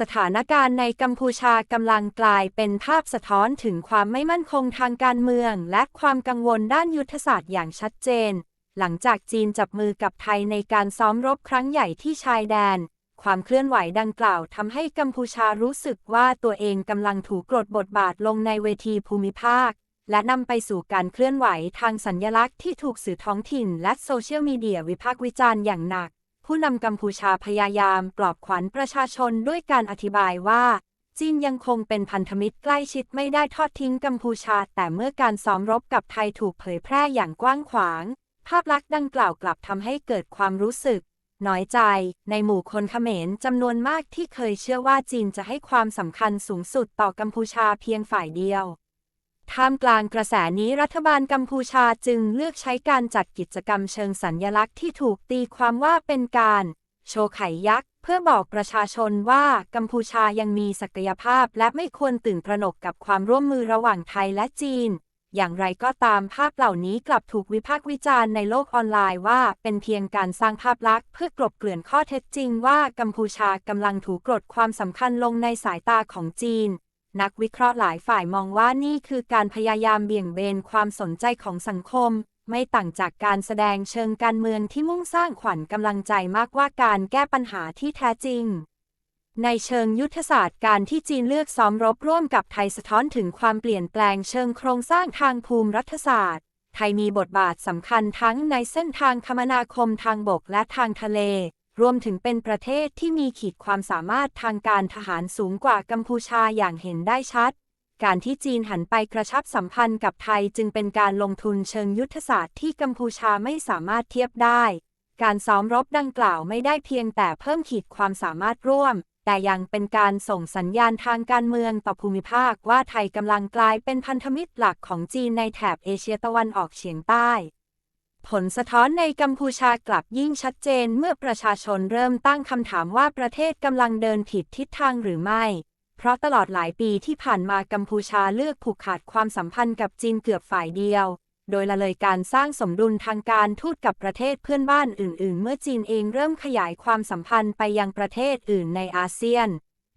สถานการณ์ในกัมพูชากำลังกลายเป็นภาพสะท้อนถึงความไม่มั่นคงทางการเมือง และความกังวลด้านยุทธศาสตร์อย่างชัดเจน หลังจากจีนจับมือกับไทยในการซ้อมรบครั้งใหญ่ที่ชายแดน ความเคลื่อนไหวดังกล่าวทำให้กัมพูชารู้สึกว่าตัวเองกำลังถูกกดบทบาทลงในเวทีภูมิภาค และนำไปสู่การเคลื่อนไหวทางสัญญลักษณ์ที่ถูกสื่อท้องถิ่น และโซเชียลมีเดียวิพากษ์วิจารณ์อย่างหนัก ผู้นำกัมพูชาพยายามปลอบขวัญประชาชนด้วยการอธิบายว่า จีนยังคงเป็นพันธมิตรใกล้ชิดไม่ได้ทอดทิ้งกัมพูชา แต่เมื่อการซ้อมรบกับไทยถูกเผยแพร่อย่างกว้างขวาง ภาพลักษณ์ดังกล่าวกลับทำให้เกิดความรู้สึกน้อยใจ ในหมู่คนเขมรจำนวนมากที่เคยเชื่อว่าจีนจะให้ความสำคัญสูงสุดต่อกัมพูชาเพียงฝ่ายเดียว ท่ามกลางกระแสนี้รัฐบาลกัมพูชาจึงเลือกใช้การจัดกิจกรรมเชิงสัญญลักษณ์ที่ถูกตีความว่าเป็นการ โชว์ไข่ยักษ์ เพื่อบอกประชาชนว่ากัมพูชายังมีศักยภาพและไม่ควรตื่นตระหนกกับความร่วมมือระหว่างไทยและจีน อย่างไรก็ตามภาพเหล่านี้กลับถูกวิพากษ์วิจารณ์ในโลกออนไลน์ว่าเป็นเพียงการสร้างภาพลักษณ์เพื่อกลบเกลื่อนข้อเท็จจริงว่ากัมพูชากำลังถูกกดความสำคัญลงในสายตาของจีน นักวิเคราะห์หลายฝ่ายมองว่านี่คือการพยายามเบี่ยงเบนความสนใจของสังคม ไม่ต่างจากการแสดงเชิงการเมืองที่มุ่งสร้างขวัญกำลังใจมากกว่าการแก้ปัญหาที่แท้จริง ในเชิงยุทธศาสตร์การที่จีนเลือกซ้อมรบร่วมกับไทยสะท้อนถึงความเปลี่ยนแปลงเชิงโครงสร้างทางภูมิรัฐศาสตร์ ไทยมีบทบาทสำคัญทั้งในเส้นทางคมนาคมทางบกและทางทะเล รวมถึงเป็นประเทศที่มีขีดความสามารถทางการทหารสูงกว่ากัมพูชาอย่างเห็นได้ชัด การที่จีนหันไปกระชับสัมพันธ์กับไทยจึงเป็นการลงทุนเชิงยุทธศาสตร์ที่กัมพูชาไม่สามารถเทียบได้ การซ้อมรบดังกล่าวไม่ได้เพียงแต่เพิ่มขีดความสามารถร่วม แต่ยังเป็นการส่งสัญญาณทางการเมืองต่อภูมิภาคว่าไทยกำลังกลายเป็นพันธมิตรหลักของจีนในแถบเอเชียตะวันออกเฉียงใต้ ผลสะท้อนในกัมพูชากลับยิ่งชัดเจนเมื่อประชาชนเริ่มตั้งคำถามว่าประเทศกำลังเดินผิดทิศทางหรือไม่ เพราะตลอดหลายปีที่ผ่านมากัมพูชาเลือกผูกขาดความสัมพันธ์กับจีนเกือบฝ่ายเดียว โดยละเลยการสร้างสมดุลทางการทูตกับประเทศเพื่อนบ้านอื่น ๆ เมื่อจีนเองเริ่มขยายความสัมพันธ์ไปยังประเทศอื่นในอาเซียน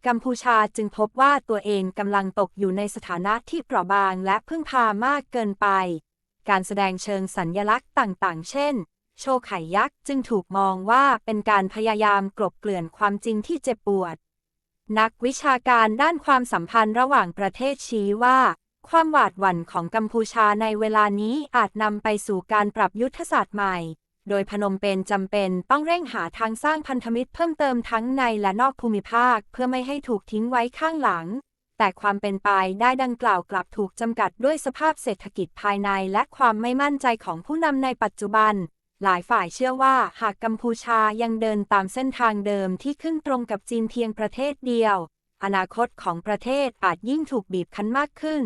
กัมพูชาจึงพบว่าตัวเองกำลังตกอยู่ในสถานะที่เปราะบางและพึ่งพามากเกินไป การแสดงเชิงสัญญลักษณ์ต่างๆ เช่น โชว์ไข่ยักษ์จึงถูกมองว่าเป็นการพยายามกลบเกลื่อนความจริงที่เจ็บปวด นักวิชาการด้านความสัมพันธ์ระหว่างประเทศชี้ว่า ความหวาดหวั่นของกัมพูชาในเวลานี้อาจนำไปสู่การปรับยุทธศาสตร์ใหม่ โดยพนมเปญจำเป็นต้องเร่งหาทางสร้างพันธมิตรเพิ่มเติมทั้งในและนอกภูมิภาคเพื่อไม่ให้ถูกทิ้งไว้ข้างหลัง แต่ความเป็นไปได้ดังกล่าวกลับถูกจำกัดด้วยสภาพเศรษฐกิจภายในและความไม่มั่นใจของผู้นำในปัจจุบัน หลายฝ่ายเชื่อว่าหากกัมพูชายังเดินตามเส้นทางเดิมที่ขึ้นตรงกับจีนเพียงประเทศเดียว อนาคตของประเทศอาจยิ่งถูกบีบคั้นมากขึ้น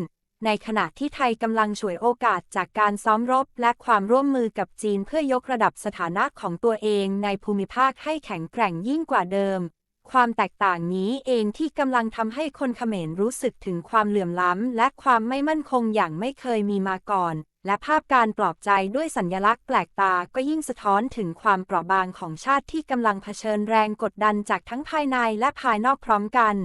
ในขณะที่ไทยกำลังฉวยโอกาสจากการซ้อมรบและความร่วมมือกับจีนเพื่อยกระดับสถานะของตัวเองในภูมิภาคให้แข็งแกร่งยิ่งกว่าเดิม ความแตกต่างนี้เองที่กำลังทำให้คนเขมรรู้สึกถึงความเหลื่อมล้ำ และความไม่มั่นคงอย่างไม่เคยมีมาก่อน และภาพการปลอบใจด้วยสัญญลักษณ์แปลกตาก็ยิ่งสะท้อนถึงความเปราะบางของชาติที่กำลังเผชิญแรงกดดันจากทั้งภายในและภายนอกพร้อมกัน